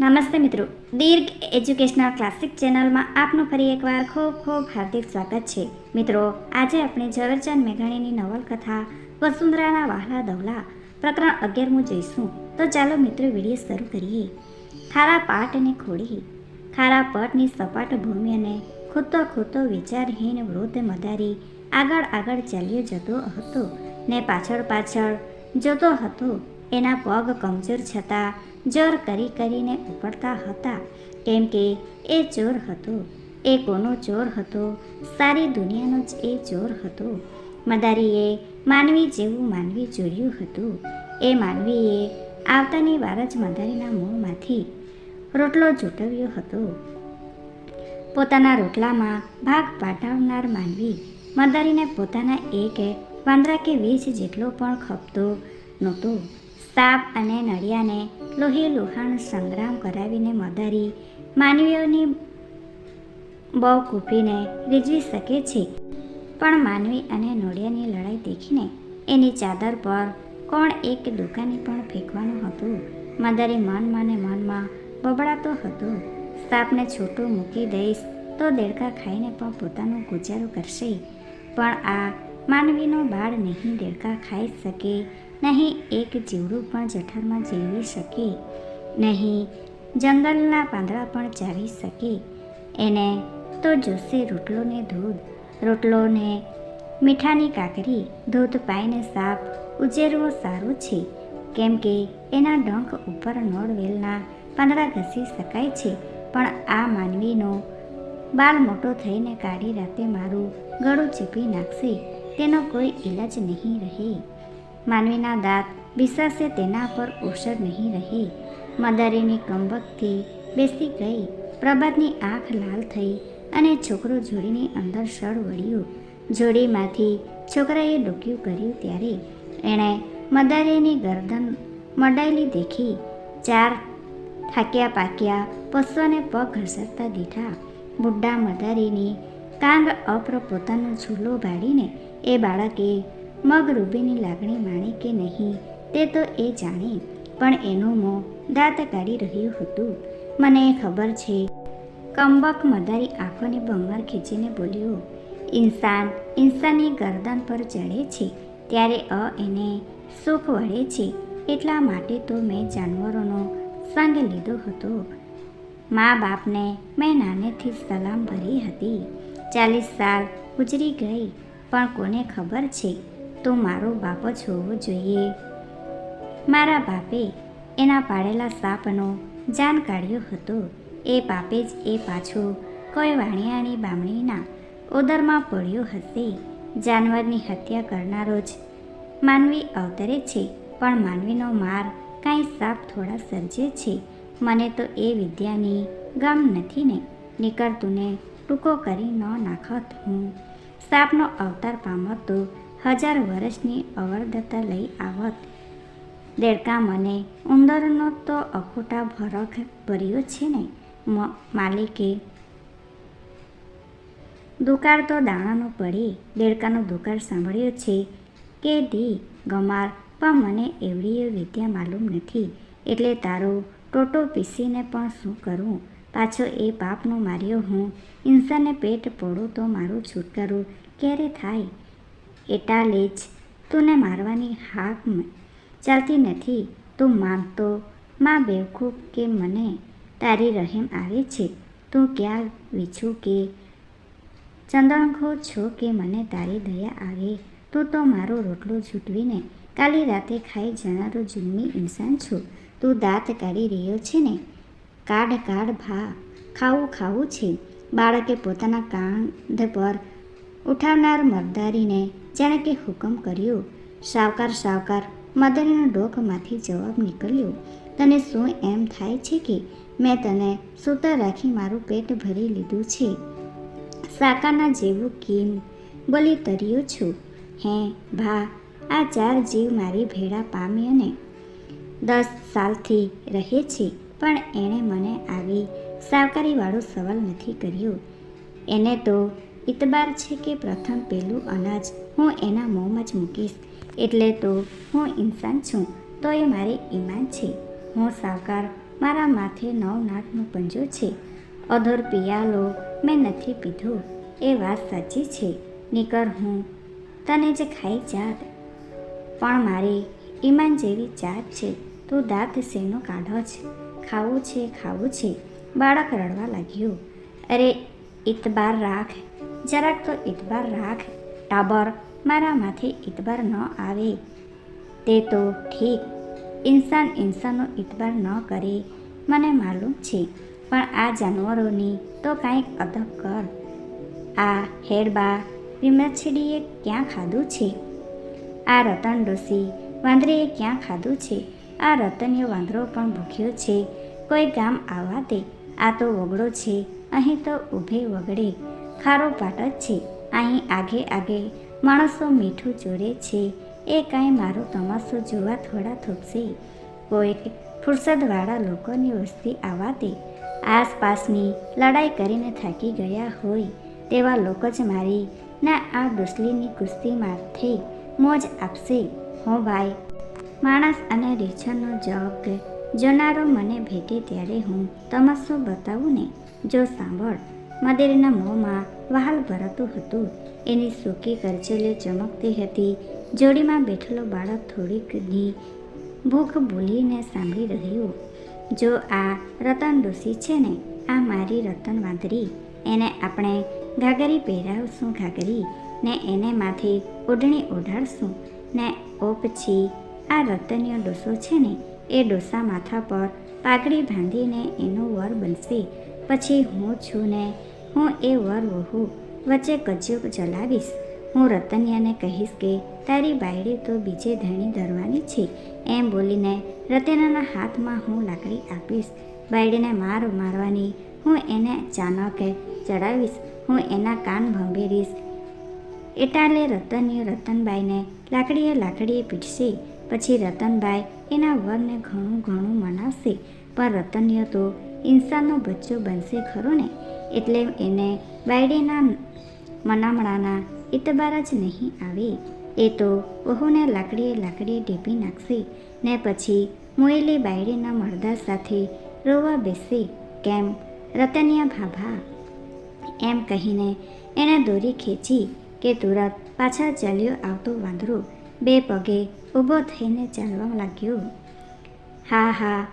નમસ્તે મિત્રો. દીર્ઘ educational classic ચેનલમાં આપનું ફરી એકવાર ખૂબ ખૂબ હાર્દિક સ્વાગત છે. મિત્રો, આજે આપણે ઝવેરચંદ મેઘાણીની નવલકથા વસુંધરાના વાહલા દવલા પ્રકરણ અગિયારમું જોઈશું. તો ચાલો મિત્રો વીડિયો શરૂ કરીએ. ખારા પાટ અને ખોડી ખારા પટની સપાટ ભૂમિ અને ખૂતો ખૂતો વિચારહીન વૃદ્ધ મદારી આગળ આગળ ચાલ્યો જતો હતો ને પાછળ પાછળ જતો હતો. એના પગ કમજોર છતાં જોર કરી કરીને ઉપડતા હતા. કેમ કે એ ચોર હતો. એ કોનો ચોર હતો? સારી દુનિયાનો જ એ ચોર હતો. મદારીએ માનવી જેવું માનવી જોડ્યું હતું. એ માનવીએ આવતાની વાર જ મદારીના મોંમાંથી રોટલો જૂટવ્યો હતો. પોતાના રોટલામાં ભાગ પાટાવનાર માનવી મદારીને પોતાના એક વાંદરા કે વીસ જેટલો પણ ખપતો નહોતો. સાપ અને નળિયાને લોહી લુહાણ સંગ્રામ કરાવીને મદારી માનવીઓની બહુ કૂપીને રીઝવી શકે છે. પણ માનવી અને નોળિયાની લડાઈ દેખીને એની ચાદર પર કોણ એક દુકાની પણ ફેંકવાનું હતું? મદારી મનમાં ને મનમાં બબડાતો હતો. સાપને છૂટું મૂકી દઈશ તો દેડકા ખાઈને પણ પોતાનો ગુજારો કરશે. પણ આ માનવીનો બાળ નહીં દેડકા ખાઈ શકે નહીં, એક જીવડું પણ જઠરમાં જીવી શકે. નહીં, જંગલના પાંદડા પણ ચાવી શકે. એને તો જોશે રોટલોને દૂધ. રોટલોને મીઠાની કાકરી દૂધ પાઈને સાપ ઉજેરવો સારું છે. કેમ કે એના ડંખ ઉપર નોળવેલના પાંદડા ઘસી શકાય છે. પણ આ માનવીનો બાળ મોટો થઈને કાઢી રાતે મારું ગળું ચીપી નાખશે. તેનો કોઈ ઈલાજ નહીં રહે. માનવીના દાંત વિસાશે તેના પર ઓસર નહીં રહી. મદારીની કંબકથી બેસી ગઈ. પ્રભાતની આંખ લાલ થઈ અને છોકરો જોડીની અંદર સળ વળ્યું. જોડીમાંથી છોકરાએ ડોક્યું કર્યું ત્યારે એણે મદારીની ગરદન મડાયેલી દેખી. ચાર થાક્યા પાક્યા પશુઓને પગ ઘસરતા દીઠા બુઢા મદારીની કાંગ અપ્ર પોતાનો ઝૂલો ભાડીને એ બાળકે મગ રૂબીની લાગણી માણી કે નહીં, તે તો એ જાણે. પણ એનું મોં દાંત કાઢી રહ્યું હતું. મને ખબર છે. કંબક મદારી આંખોની ભંગાર ખેંચીને બોલ્યો, ઇન્સાન ઇન્સાનની ગરદન પર ચડે છે. ત્યારે અ એને સુખ વળે છે. એટલા માટે તો મેં જાનવરોનો સંગ લીધો હતો. મા બાપને મેં નાનેથી સલામ ભરી હતી. ચાલીસ સાલ ગુજરી ગઈ, પણ કોને ખબર છે? તો મારો બાપ જ હોવો જોઈએ. મારા બાપે એના પાડેલા સાપનો જાન કાઢ્યો હતો. એ બાપે જ એ પાછો કોઈ વાણિયાની બામણીના ઉદરમાં પડ્યો હશે. જાનવરની હત્યા કરનારો જ માનવી અવતરે છે, પણ માનવીનો માર કાંઈ સાપ થોડા સર્જે છે. મને તો એ વિદ્યાની ગમ નથી ને નીકળતું ને ટૂંકો કરી ન નાખત હું. સાપનો અવતાર પામતો હજાર વર્ષની અવરદતા લઈ આવત. દેડકા મને, ઉંદરનો તો અખોટા ભરખ ભર્યો છે ને માલિકે. દુકાળ તો દાણાનો પડી, દેડકાનો દુકાળ સાંભળ્યો છે. કે દી, ગમાર, પણ મને એવડીએ વિદ્યા માલુમ નથી. એટલે તારો ટોટો પીસીને પણ શું કરું? પાછો એ પાપનો માર્યો હું. ઇન્સાને પેટ પોડું તો મારું છુટકારો. ક્યારે થાય? એટલે જ. તુને મારવાની હાક ચાલતી નથી. તું માનતો, માં બેવકૂફ કે મને તારી રહેમ આવે છે? તું ક્યાં વીછું કે ચંદણખો છો કે મને તારી દયા આવે? તું તો મારો રોટલો છૂટવીને કાલી રાતે ખાઈ જનારો જુલ્મી ઇન્સાન છું. તું દાંત કાઢી રહ્યો છે ને? કાઢ કાઢ, ભા. ખાવું ખાવું છે. બાળકે પોતાના કાંધ પર ઉઠાવનાર મરદારીને જાણે કે હુકમ કર્યો. સાવકાર સાવકાર, મદનનો ડોકમાંથી જવાબ નીકળ્યો. તને શું એમ થાય છે કે મેં તને સૂતા રાખી મારું પેટ ભરી લીધું છે? સાકાના જેવું કેમ બોલી તર્યો છું? હે, ભા, આ ચાર જીવ મારી ભેળા પામી અને દસ સાલથી રહે છે. પણ એણે મને આવી સાવકારીવાળો સવાલ નથી કર્યો. એને તો ઇતબાર છે કે પ્રથમ પેલું અનાજ હું એના મોંમાં જ મૂકીશ. એટલે તો હું ઇન્સાન છું, તો એ મારી ઈમાન છે. હું સાવકાર, મારા માથે નવ નાકનું પંજો છે. અધર પિયાલો મેં નથી પીધો, એ વાત સાચી છે. નીકળ હું તને જ ખાઈ જાત. પણ મારી ઈમાન જેવી જાત છે, તું દાંત શેનો કાઢો છે ખાવું છે ખાવું છે. બાળક રડવા લાગ્યું. અરે, ઇતબાર રાખ. જરાક તો ઇતબાર રાખ, ટાબર મારા માથે ઇતબાર ન આવે. તે તો ઠીક, ઇન્સાન ઇન્સાનનો ઇતબાર ન કરે, મને માલુમ છે. પણ આ જાનવરોની તો કાંઈક અદબ કર. આ હેડબા વિમરછડીએ ક્યાં ખાધું છે? આ રતન ડોસી વાંદરીએ ક્યાં ખાધું છે? આ રતનીય વાંદરો પણ ભૂખ્યો છે. કોઈ ગામ આવવા દે. આ તો વગડો છે. અહીં તો ઊભે વગડે. ખારો પાટ જ છે. અહીં આગે આગે માણસો મીઠું ચોરે છે. એ કાંઈ મારો તમાશો જોવા થોડા થોપશે. કોઈક ફુરસદવાળા લોકોની વસ્તી આવવા દે. આસપાસની લડાઈ કરીને થાકી ગયા હોય તેવા લોકો જ મારી ના આ ડુસલીની કુસ્તી માથે મોજ આપશે. હો ભાઈ, માણસ અને રીછણનો જગ જોનારો મને ભેટે ત્યારે હું તમાશો બતાવું ને. જો સાંભળ. મદેરીના મોંમાં વહાલ ભરાતું હતું. એની સૂકી કરચલીઓ ચમકતી હતી. જોડીમાં બેઠેલો બાળક થોડીકની ભૂખ ભૂલીને સાંભળી રહ્યું. જો આ રતન ડોસી છે ને, આ મારી રતન વાંદરી. એને આપણે ઘાઘરી પહેરાવશું ઘાઘરી. ને એને માથે ઓઢણી ઓઢાડશું. ને ઓ પછી આ રતનીયો ડોસો છે ને, એ ડોસા માથા પર પાઘડી બાંધીને એનો વર બનશે. પછી હું છું ને હું એ વર વહુ વચ્ચે કજ્યો ચલાવીશ હું રતનિયાને કહીશ કે, તારી બાયડી તો બીજે ધણી ધરવાની છે. એમ બોલીને રતન્યાના હાથમાં હું લાકડી આપીશ. બાયડીને માર મારવાની હું એને ચાનકે ચડાવીશ. હું એના કાન ભંભેરીશ. એટાલે રતનીય રતનબાઈને લાકડીએ લાકડીએ પીટશે. પછી રતનબાઈ એના વરને ઘણું ઘણું મનાવશે. પણ રતનીય તો ઇન્સાનનો બચ્ચો બનશે ખરો ને? એટલે એને બાયડીના મનામણાના ઇતબાર જ નહીં આવે. એ તો વહુને લાકડીએ લાકડીએ ઢેપી નાખશે ને પછી મોયેલી બાયડીના મળદા સાથે રોવા બેસી. કેમ? રતનિયા ભાભા એમ કહીને એણે દોરી ખેંચી કે તુરત પાછા ચાલ્યો આવતો વાંદરો બે પગે ઊભો થઈને ચાલવા લાગ્યો. હા હા,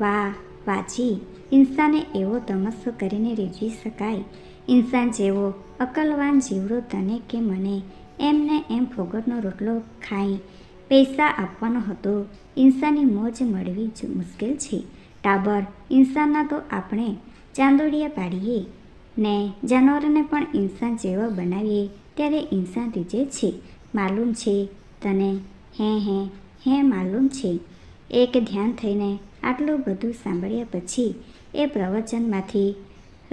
વાહ વાજી ઇન્સાને એવો તમસ્સો કરીને રીઝવી શકાય. ઇન્સાન જેવો અકલવાન જીવડો તને કે મને એમને એમ ફોગટનો રોટલો ખાઈ પૈસા આપવાનો હતો. ઇન્સાની મોજ મળવી જ મુશ્કેલ છે. ટાબર, ઇન્સાનના તો આપણે ચાંદોડિયા પાડીએ. ને જાનવરોને પણ ઇન્સાન જેવા બનાવીએ ત્યારે ઇન્સાન રીજે છે. માલુમ છે તને, હે હે હે, માલુમ છે. એક ધ્યાન થઈને આટલું બધું સાંભળ્યા પછી એ પ્રવચનમાંથી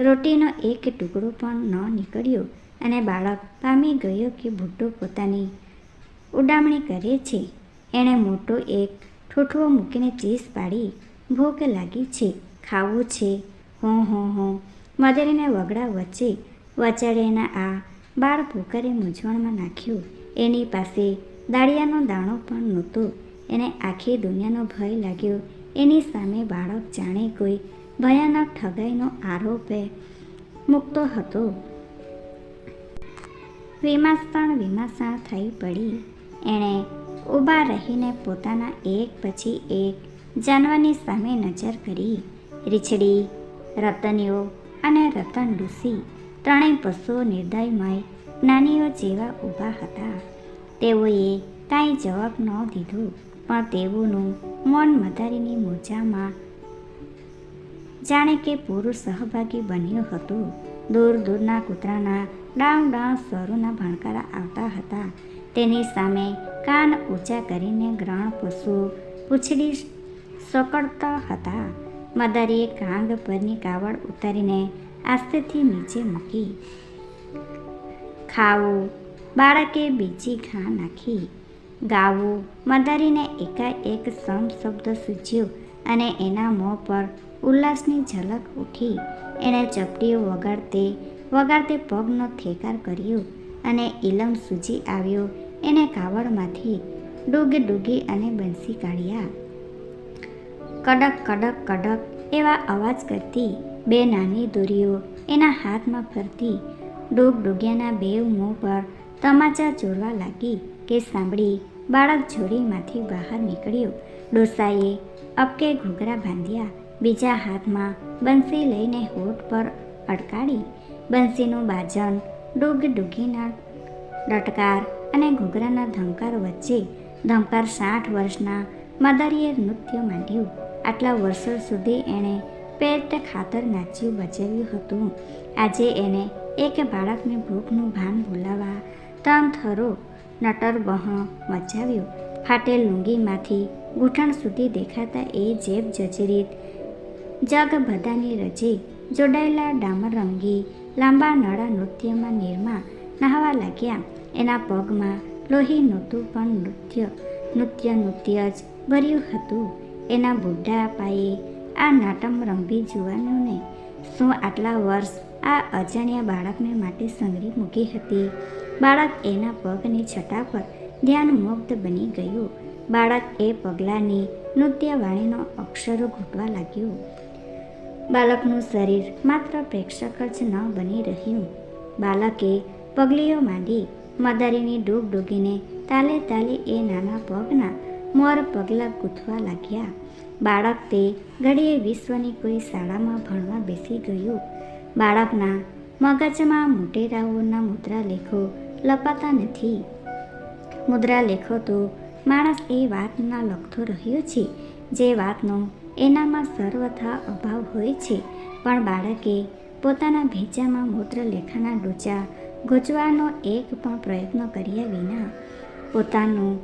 રોટીનો એક ટુકડો પણ ન નીકળ્યો અને બાળક પામી ગયો કે ભૂટો પોતાની ઉડામણી કરે છે. એણે મોટો એક ઠૂઠવો મૂકીને ચીસ પાડી. ભૂખ લાગી છે. ખાવું છે. હોં હોં હોં. મદરીને વગડા વચ્ચે વચાડેના આ બાળ ભૂકરે મૂંઝવણમાં નાખ્યું. એની પાસે દાળિયાનો દાણો પણ નહોતો. એને આખી દુનિયાનો ભય લાગ્યો એની સામે બાળક જાણે કોઈ ભયાનક ઠગાઈનો આરોપે મૂકતો હતો. વિમાસણ વિમાસણ થઈ પડી. એણે ઊભા રહીને પોતાના એક પછી એક જાનવરની સામે નજર કરી. રીછડી, રતનીઓ અને રતન ડુસી ત્રણેય પશુઓ નિર્દયમય નાનીઓ જેવા ઊભા હતા. તેઓએ કાંઈ જવાબ ન દીધો. પણ તેઓનું મન મદારીની મોજામાં. જાણે કે પુરુષ સહભાગી બન્યો હતો. દૂર દૂરના કૂતરાના ડાંગ ડાંગ સ્વરોના ભણકારા આવતા હતા. તેની સામે કાન ઊંચા કરીને ગ્રહણ પશુ પૂછડી સકળતા હતા. મદારીએ કાંગ પરની કાવડ ઉતારીને આસ્તેથી નીચે મૂકી. ખાવું, બાળકે બીજી ઘા નાખી. ગાવું. મદારીને એકાએક સમ શબ્દ સૂચ્યો અને એના મોં પર ઉલ્લાસની ઝલક ઉઠી. એણે ચપટીઓ વગાડતે વગાડતે પગનો થેકાર કર્યો અને ઇલમ સૂજી આવ્યો. એને કાવડમાંથી ડૂગી ડૂગી અને બંસી કાઢ્યા. કડક કડક કડક એવા અવાજ કરતી બે નાની દોરીઓ એના હાથમાં ફરતી. ડૂગ ડૂગ્યાના બે મોં પર તમાચા ચોરવા લાગી કે સાંભળી બાળક જોડીમાંથી બહાર નીકળ્યો. ડોસાએ અપકે ઘૂઘરા બાંધ્યા. બીજા હાથમાં બંસી લઈને હોઠ પર અડકાડી બંસીનું બાજન ડૂગ ડૂગીના ડટકાર અને ઘૂઘરાના ધમકાર વચ્ચે ધમકાર સાઠ વર્ષના મદારીએ નૃત્ય માંડ્યું. આટલા વર્ષો સુધી એણે પેટ ખાતર નાચ્યું બચાવ્યું હતું. આજે એને એક બાળકને ભૂખનું ભાન ભૂલાવા તન થરો નટર બહ મચાવ્યો ફાટેલ લુંગીમાંથી ગૂંઠણ સુધી દેખાતા એ જેબ જજરીત જગ બધાની રજે, જોડાયેલા ડામર રંગી, લાંબા નળા નૃત્યમાં નિરમા નહાવા લાગ્યા. એના પગમાં લોહી નહોતું પણ નૃત્ય. નૃત્ય નૃત્ય જ ભર્યું હતું. એના બુઢા પાયે આ નાટમ રંભી જુવાનોને. શું આટલા વર્ષ આ અજાણ્યા બાળકને માટે સંગરી મૂકી હતી? બાળક એના પગની છટા પર ધ્યાન મુક્ત બની ગયું. બાળક એ પગલાંની નૃત્યવાણીનો અક્ષરો ઘૂંટવા લાગ્યું. બાળકનું શરીર માત્ર પ્રેક્ષક જ ન બની રહ્યું. બાળકે પગલીઓ માંડી, મદારીની ડૂબ ડૂબીને તાલે તાલે એ નાના પગના મોર પગલાં ગૂંથવા લાગ્યા. બાળક તે ઘડીએ વિશ્વની કોઈ શાળામાં ભણવા બેસી ગયું. બાળકના મગજમાં મોટેરાઓના મુદ્રા લેખો લપાતા નથી. મુદ્રા લેખો તો માણસ એ વાતના લખતો રહ્યો છે. જે વાતનો એનામાં સર્વથા અભાવ હોય છે. પણ બાળકે પોતાના ભેજામાં મૂત્ર લેખાના ડોચા ગૂંચવાનો એક પણ પ્રયત્ન કર્યા વિના પોતાનું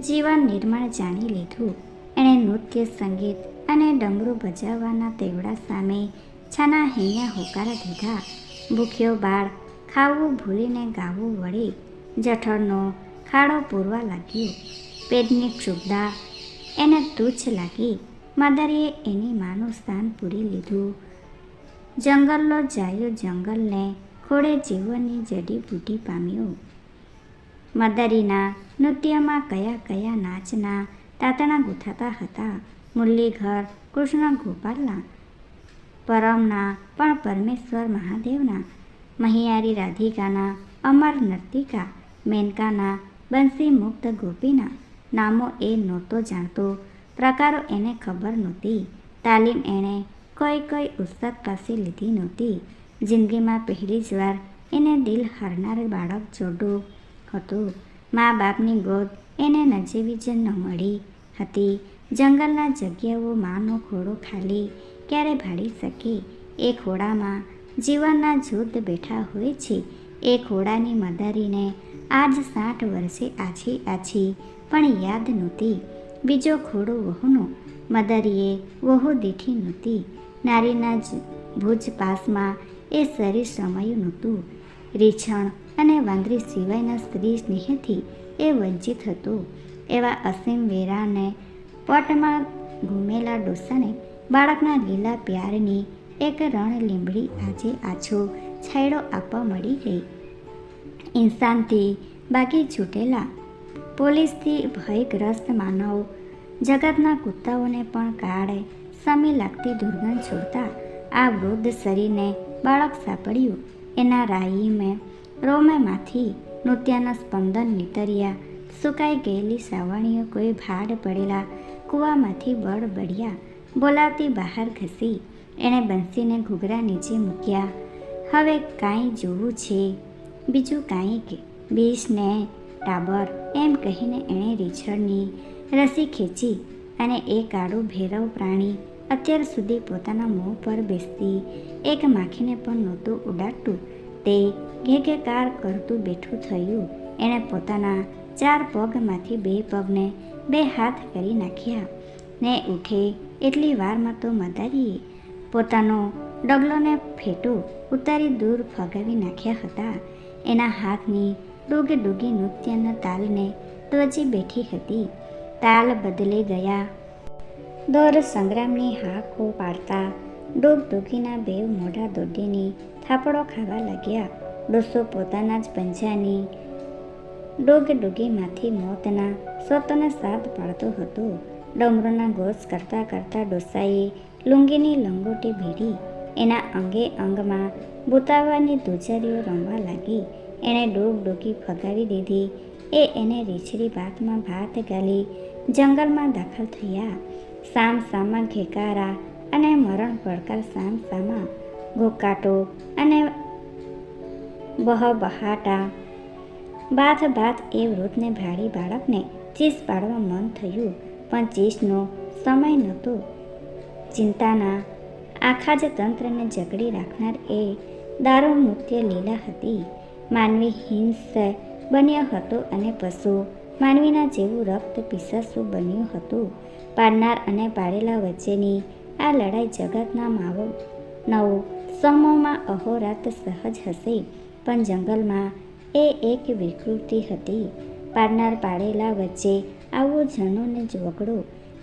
જીવન નિર્માણ જાણી લીધું. એણે નૃત્ય, સંગીત અને ડમરું ભજાવવાના તેવડા સામે છાના હૈયા હોકારા દીધા. ભૂખ્યો બાળ ખાવું ભૂલીને ગાવું વળી જઠરનો ખાડો પૂરવા લાગ્યો. પેટની ક્ષુબ્ધા, એને તુચ્છ લાગી. માદારીએ એની માનું સ્થાન પૂરી લીધું. જંગલનો જાયો જંગલને ખોડે જીવનની જડીબૂટી પામ્યો. મદારીના નૃત્યમાં કયા કયા નાચના તાતણા ગૂંથાતા હતા. મુરલીઘર કૃષ્ણ ગોપાલના, પરમના, પણ પરમેશ્વર મહાદેવના મહિયારી રાધિકાના, અમર નર્તિકા, મેનકાના, બંસી મુક્ત ગોપીના, નામો એ નહોતો જાણતો. પ્રકારો એને ખબર નહોતી. તાલીમ એણે કોઈ કોઈ ઉસ્તાદ પાસે લીધી નહોતી. જિંદગીમાં પહેલી જ વાર એને દિલ હારનાર બાળક જોડું હતું. મા બાપની ગોદ એને નજીવી જ ન મળી હતી. જંગલના જગ્યાઓ, માનો ખોડો ખાલી ક્યારે ભાળી શકે? એ ખોડામાં જીવનના જૂથ બેઠા હોય છે. એ ખોડાની મદારીને આજ સાઠ વર્ષે આછી આછી, પણ યાદ નહોતી. બીજો ખોડો વહુનો મદારીએ વહુ દીઠી નહોતી. નારીના ભુજ પાસમાં એ શરીર સમાયું નહોતું. રીછણ અને વાંદરી સિવાયના સ્ત્રી સ્નેહથી એ વંચિત હતો. એવા અસીમ વેરાને પટમાં ઘૂમેલા ડોસાને બાળકના લીલા પ્યારની એક રણ લીંબડી આજે આછો છાંયડો આપવા મળી ગઈ. ઇન્સાનથી બાકી છૂટેલા પોલીસથી ભયગ્રસ્ત માનવ જગતના કૂતાઓને પણ કાળે સમી લાગતી દુર્ગંધ છોડતા આ વૃદ્ધ શરીરને બાળક સાંપડ્યું. એના રાહીમે રોમેમાંથી નૃત્યના સ્પંદન નીતર્યા સુકાઈ ગયેલી સાવણીઓ કોઈ ભાડ પડેલા કૂવામાંથી બળ બળ્યા બોલાવતી બહાર ઘસી એણે બંસીને ઘૂઘરા નીચે મૂક્યા. હવે કાંઈ જોવું છે? બીજું કાંઈ કે? બીસને ટાબર. એમ કહીને એણે રીછળની રસી ખેંચી અને એ કાળું ભેરવ પ્રાણી અત્યાર સુધી પોતાના મોં પર બેસતી એક માખીને પણ નહોતું ઉડાડતું. તે ઘેઘેકાર કરતું બેઠું થયું. એણે પોતાના ચાર પગમાંથી બે પગને બે હાથ કરી નાખ્યા. ને ઉઠે, એટલી વારમાં તો મદારીએ. પોતાનો ડગલોને ફેટો ઉતારી દૂર ફગાવી નાખ્યા હતા. એના હાથની ડૂગે ડૂગી નૃત્યના તાલને ત્વચી બેઠી હતી. તાલ બદલે ગયા. દોર સંગ્રામની હાકો પાડતા ડૂબ ડૂગીના બે મોઢા દોડીની થાપડો ખાવા લાગ્યા. ડોસો પોતાના જ પંજાની ડોગ ડોગીમાંથી મોતના સ્વતોને સાથ પાડતો હતો. ડમરોના ગોસ કરતાં કરતાં ડોસાએ લુંગીની લંગોટી ભીડી એના અંગે અંગમાં બોતાવાની ધુજારીઓ રમવા લાગી. એણે ડોક ડોકી ફગાવી દીધી. એ એને રીછડી ભાતમાં ભાત ગાલી જંગલમાં દાખલ થયા. સામ સામા ઘેકારા અને મરણ પડકાર સામ સામા. ઘોકાટો અને બહબહાટા. બાથ બાથ એ વૃદ્ધને ભાડી બાળકને ચીસ પાડવા મન થયું. પણ ચીસનો સમય નહોતો. ચિંતાના આખા જ તંત્રને જકડી રાખનાર એ દારૂ નૃત્ય લીલા હતી. માનવી હિંસ બન્યો હતો અને પશુ માનવીના જેવું રક્ત પીસસું બન્યું હતું. પાડનાર અને પાડેલા વચ્ચેની આ લડાઈ જગતના માવો નવો સમોમાં અહોરાત સહજ હશે, પણ જંગલમાં એ એક વિકૃતિ હતી. પાડનાર પાડેલા વચ્ચે આવું જનોને જ વગડો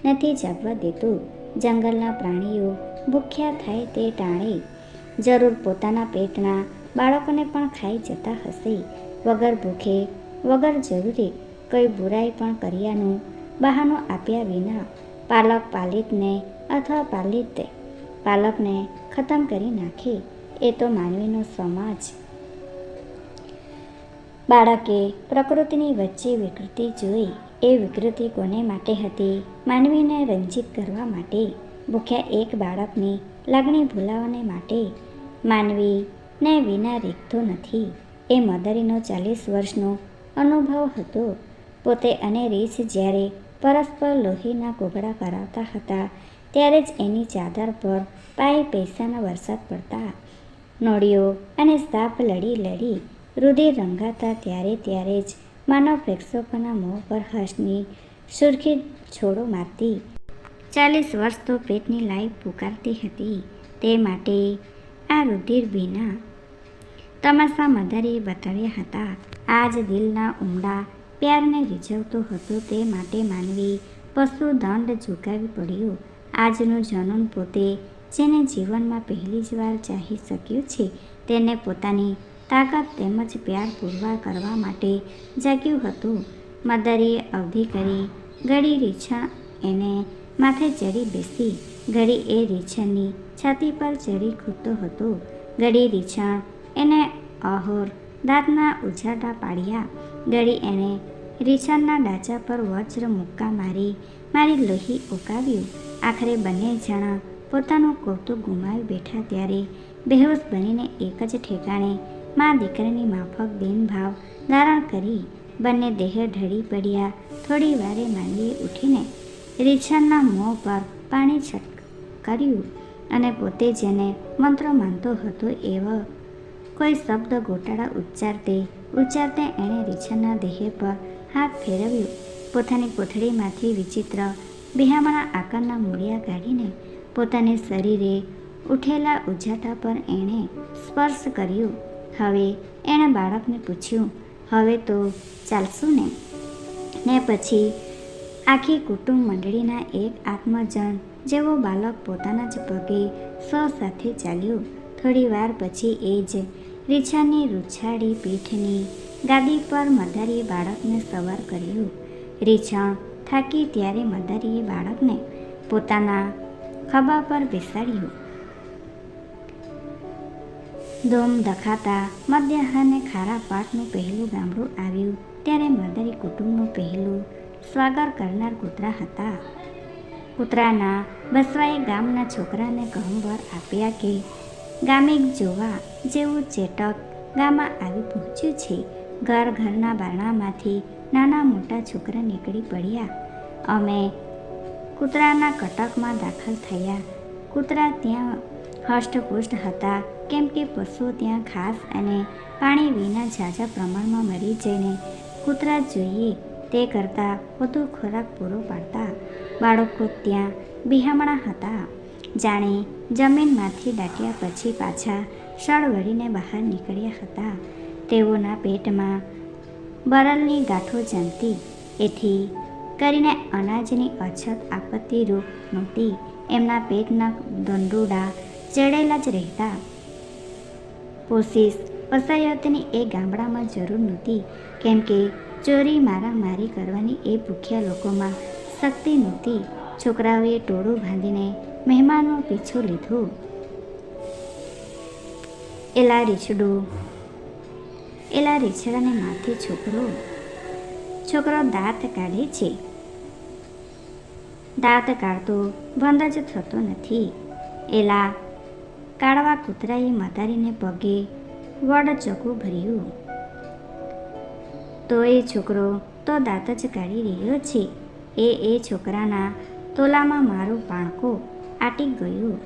નથી જાગવા દેતું. જંગલના પ્રાણીઓ ભૂખ્યા થાય તે ટાણે જરૂર પોતાના પેટના બાળકોને પણ ખાઈ જતા હશે. વગર ભૂખે, વગર જરૂરી કોઈ બુરાઈ પણ કર્યાનું બહાનું આપ્યા વિના પાલક પાલિતને અથવા પાલિત પાલકને ખતમ કરી નાખે, એ તો માનવીનો સમાજ. બાળકે પ્રકૃતિની વચ્ચે વિકૃતિ જોઈ એ વિકૃતિ કોને માટે હતી? માનવીને રંજિત કરવા માટે ભૂખ્યા એક બાળકની લાગણી ભૂલાવવાને માટે માનવીને વિના રીખતો નથી. એ મદરીનો ચાલીસ વર્ષનો અનુભવ હતો. પોતે અને રીસ જ્યારે પરસ્પર લોહીના કોગળા કરાવતા હતા, ત્યારે જ એની ચાદર પર પાય પૈસાના વરસાદ પડતા નોળીઓ અને સાપ લડી લડી રુધિર રંગાતા ત્યારે ત્યારે જ માનવ પ્રેક્ષકોના મોં પર હર્ષની સુરખી છોડો મારતી. ચાલીસ વર્ષ તો પેટની લાઈફ પુકારતી હતી. તે માટે આ રુધિર ભીના તમાશા મદારીએ બતાવ્યા હતા. આજ દિલના ઉમડા પ્યારને રીઝવતો હતો. તે માટે માનવી પશુ દંડ ઝુકાવી પડ્યો. આજનું જનન પોતે જેને જીવનમાં પહેલી જ વાર ચાહી શક્યું છે, તેને પોતાની તાકાત તેમજ પ્યાર પૂરવા કરવા માટે જાગ્યું હતું. મદારીએ અવધિ કરી ઘડી રીછણ એને માથે ચડી બેસી. ઘડી એ રીછણની છાતી પર ચડી ખૂટતો હતો. ઘડી રીછણ એને અહોર દાંતના ઉછાટા પાડ્યા. ઘડી એણે રીછણના ડાચા પર વજ્ર મુક્કા મારી મારી લોહી ઉકાવ્યું. આખરે બંને જણા પોતાનું કૌતુક ગુમાવી બેઠા ત્યારે બેહોશ બનીને એક જ ઠેકાણે મા દીકરાની માફક બેનભાવ ધારણ કરી બંને દેહ ઢળી પડ્યા. થોડી વારે માંડીએ ઉઠીને રીછણના મોં પર પાણી છટક કર્યું અને પોતે જેને મંત્ર માનતો હતો એવો કોઈ શબ્દ ગોટાળા ઉચ્ચારતે ઉચ્ચારતે એણે રીછણના દેહ પર હાથ ફેરવ્યો. પોતાની કોથળીમાંથી વિચિત્ર બિહામણા આકારના મૂળિયા કાઢીને પોતાને શરીરે ઉઠેલા ઉજાટા પર એણે સ્પર્શ કર્યો. હવે એણે બાળકને પૂછ્યું, હવે તો ચાલશું ને? ને પછી આખી કુટુંબ મંડળીના એક આત્મજન જેવો બાળક પોતાના જ પગે સ સાથે ચાલ્યો. થોડી વાર પછી એ જ રીછાની રૂછાળી પીઠની ગાદી પર મદારીએ બાળકને સવાર કર્યું. રીછણ થાકી ત્યારે મદારીએ બાળકને પોતાના ખભા પર બેસાડ્યું. ધૂમ દખાતા મધ્યાહને ખારા પાટનું પહેલું ગામડું આવ્યું. ત્યારે મદરી કુટુંબનું પહેલું સ્વાગત કરનાર કૂતરા હતા. કૂતરાના બસવાએ ગામના છોકરાને કહંબર આપ્યા કે, ગામે જોવા જેવું ચેટક ગામમાં આવી પહોંચ્યું છે. ઘર ઘરના બારણામાંથી નાના મોટા છોકરા નીકળી પડ્યા. અમે કૂતરાના કટકમાં દાખલ થયા. કૂતરા ત્યાં હષ્ટપુષ્ટ હતા. કેમ કે પશુઓ ત્યાં ઘાસ અને પાણી વિના ઝાઝા પ્રમાણમાં મરી જઈને કૂતરા જોઈએ તે કરતાં વધુ ખોરાક પૂરો પાડતા બાળકો ત્યાં બિહામણા હતા. જાણે જમીનમાંથી દાટ્યા પછી પાછા સળ વળીને બહાર નીકળ્યા હતા. તેઓના પેટમાં બરલની ગાંઠો જમતી. એથી કરીને અનાજની અછત આપત્તિરૂપ નહોતી. એમના પેટના દંડુડા ચડેલા જ રહેતા. પોસીસ વસાયતની એ ગામડામાં જરૂર નહોતી, કેમ કે ચોરી મારામારી કરવાની એ ભૂખ્યા લોકોમાં શક્તિ નહોતી. છોકરાઓએ ટોળું બાંધીને મહેમાનનો પીછો લીધો. એલા રીછડું, એલા રીછડાને માથે છોકરો છોકરો દાંત કાઢે છે. દાંત કાઢતો, બંધ જ થતો નથી. એલા કાળવા કૂતરાએ માતારીને પગે વડ ચકું ભર્યું. તો એ છોકરો તો દાંત જ કાઢી રહ્યો છે. એ એ છોકરાના તોલામાં મારું પાણકો આટી ગયું.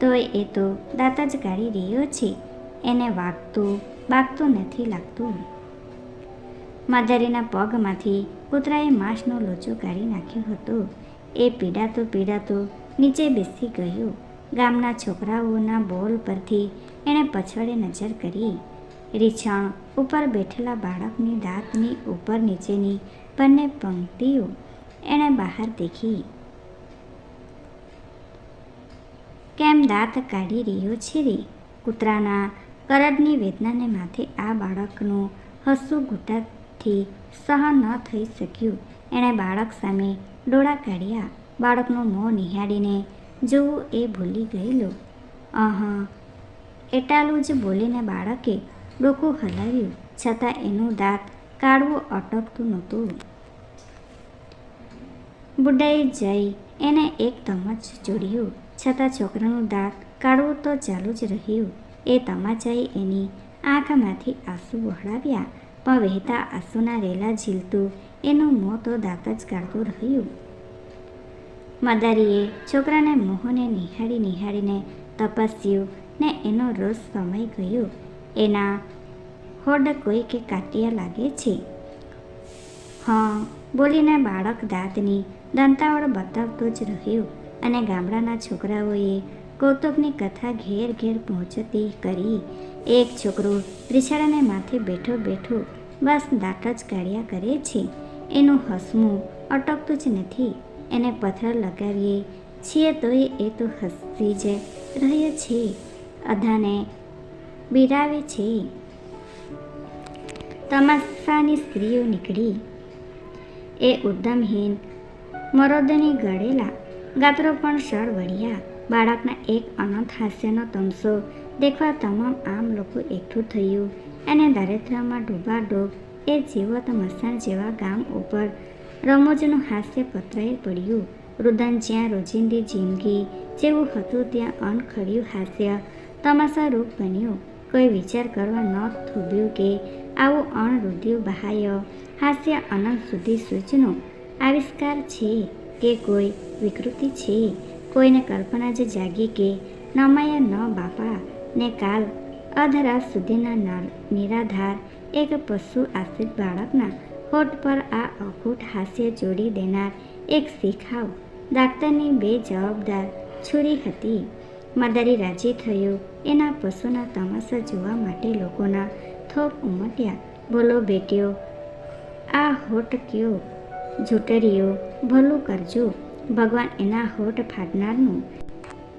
તો એ તો દાંત જ કાઢી રહ્યો છે. એને વાગતું બાગતું નથી લાગતું. માધારીના પગમાંથી કૂતરાએ માંસનો લોચો કાઢી નાખ્યો હતો. એ પીડાતો પીડાતો નીચે બેસી ગયો. ગામના છોકરાઓના બોલ પરથી એણે પછડે નજર કરી. રીછણ ઉપર બેઠેલા બાળકની દાંતની ઉપર નીચેની બંને પંક્તિઓ એણે બહાર દેખી. કેમ દાંત કાઢી રહ્યો છે રે? કૂતરાના કરડની વેદનાને માથે આ બાળકનું હસું ઘૂંટાથી સહન ન થઈ શક્યું. એણે બાળક સામે ડોળા કાઢ્યા. બાળકનું મોં નિહાળીને જોવું એ ભૂલી ગયેલો. અહ એટાલું જ બોલીને બાળકે ડોકું હલાવ્યું, છતાં એનું દાંત કાઢવું અટકતું નહોતું. બુડાઈ જઈ એને એક તમચ જોડ્યું, છતાં છોકરાનું દાંત કાઢવું તો ચાલુ જ રહ્યું. એ તમાચાએ એની આંખમાંથી આંસુ વહળાવ્યા. પણ વહેતા આંસુના રેલા ઝીલતું એનું મોં તો દાંત જ કાઢતું રહ્યું. મદારીએ છોકરાને મોહને નિહાળી નિહાળીને તપસ્યું ને એનો રસ સમાઈ ગયો. એના હોડ કોઈ કે કાટિયા લાગે છે. હા, બોલીને બાળક દાંતની દંતાવળ બતાવતો જ રહ્યો અને ગામડાના છોકરાઓએ કૌતુકની કથા ઘેર ઘેર પહોંચતી કરી. એક છોકરો રીછાડાને માથે બેઠો બેઠો બસ દાંત જ કાઢ્યા કરે છે. એનું હસવું અટકતું જ નથી. એને પથ્થર લગાવીએ છીએ તોય એ તો હસતી જ રહે છે. અધાને બિરાવે છે. તમાશાની સ્ત્રીઓ નીકળી. એ ઉદ્દમહીન મરોદની ગળેલા ગાત્રો પણ સળ વળ્યા બાળકના એક અનંત હાસ્યનો તમસો દેખવા તમામ આમ લોકો એકઠું થયું. અને દારિદ્ર્યમાં ડૂબાડૂબ એ જીવો તમસાન જેવા ગામ ઉપર રમૂજનું હાસ્ય પતરાઈ પડ્યું. રુદન જ્યાં રોજિંદી જિંદગી જેવું હતું, ત્યાં અણખડ્યું હાસ્ય તમાશા રૂપ બન્યું. કોઈ વિચાર કરવા ન થોભ્યું કે આવું અણરુદ્યું બહાય હાસ્ય અનંત સુધી સૂચનો આવિષ્કાર છે કે કોઈ વિકૃતિ છે. કોઈને કલ્પના જ જાગી કે નમાયા ન બાપા ને કાલ અધરાત સુધીના નિરાધાર એક પશુ આશ્રિત બાળકના હોઠ પર આ અખૂટ હાસ્ય જોડી દેનાર એક શીખાવ ડાક્ટરની બે જવાબદાર છુરી હતી. મદારી રાજી થયો. એના પશુના તમાશા જોવા માટે લોકોના થોપ ઉમટ્યા. બોલો બેટ્યો આ હોઠ કયો? જૂટરીઓ ભલું કરજો. ભગવાન એના હોઠ ફાડનારનું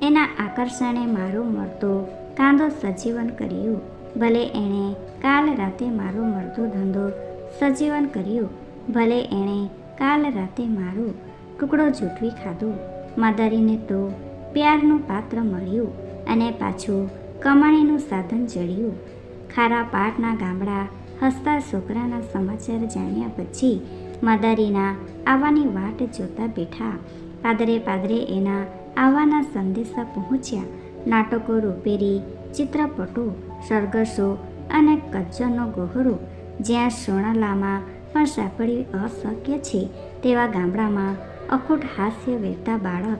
એના આકર્ષણે મારો મળતો કાંદો સજીવન કર્યું. ભલે એણે કાલ રાતે મારો મળતો ધંધો સજીવન કર્યું. ભલે એણે કાલ રાતે મારો ટુકડો જૂઠવી ખાધો. માદારીને તો પ્યારનું પાત્ર મળ્યું અને પાછું કમાણીનું સાધન ચડ્યું. ખારા પાટના ગામડા હસતા છોકરાના સમાચાર જાણ્યા પછી માદારીના આવવાની વાટ જોતા બેઠા. પાદરે પાદરે એના આવવાના સંદેશા પહોંચ્યા. નાટકો રૂપેરી, ચિત્રપટો, સરઘસો અને કચ્છનો ગોહરો જ્યાં સોનાલામાં પણ સાંપડવી અશક્ય છે તેવા ગામડામાં અખૂટ હાસ્ય વેરતા બાળક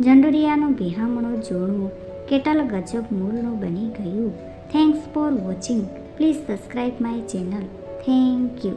જંડુરિયાનું બિહામણું જોડવું કેટલ ગજબ મૂળનું બની ગયું. Thanks for watching please subscribe my channel thank you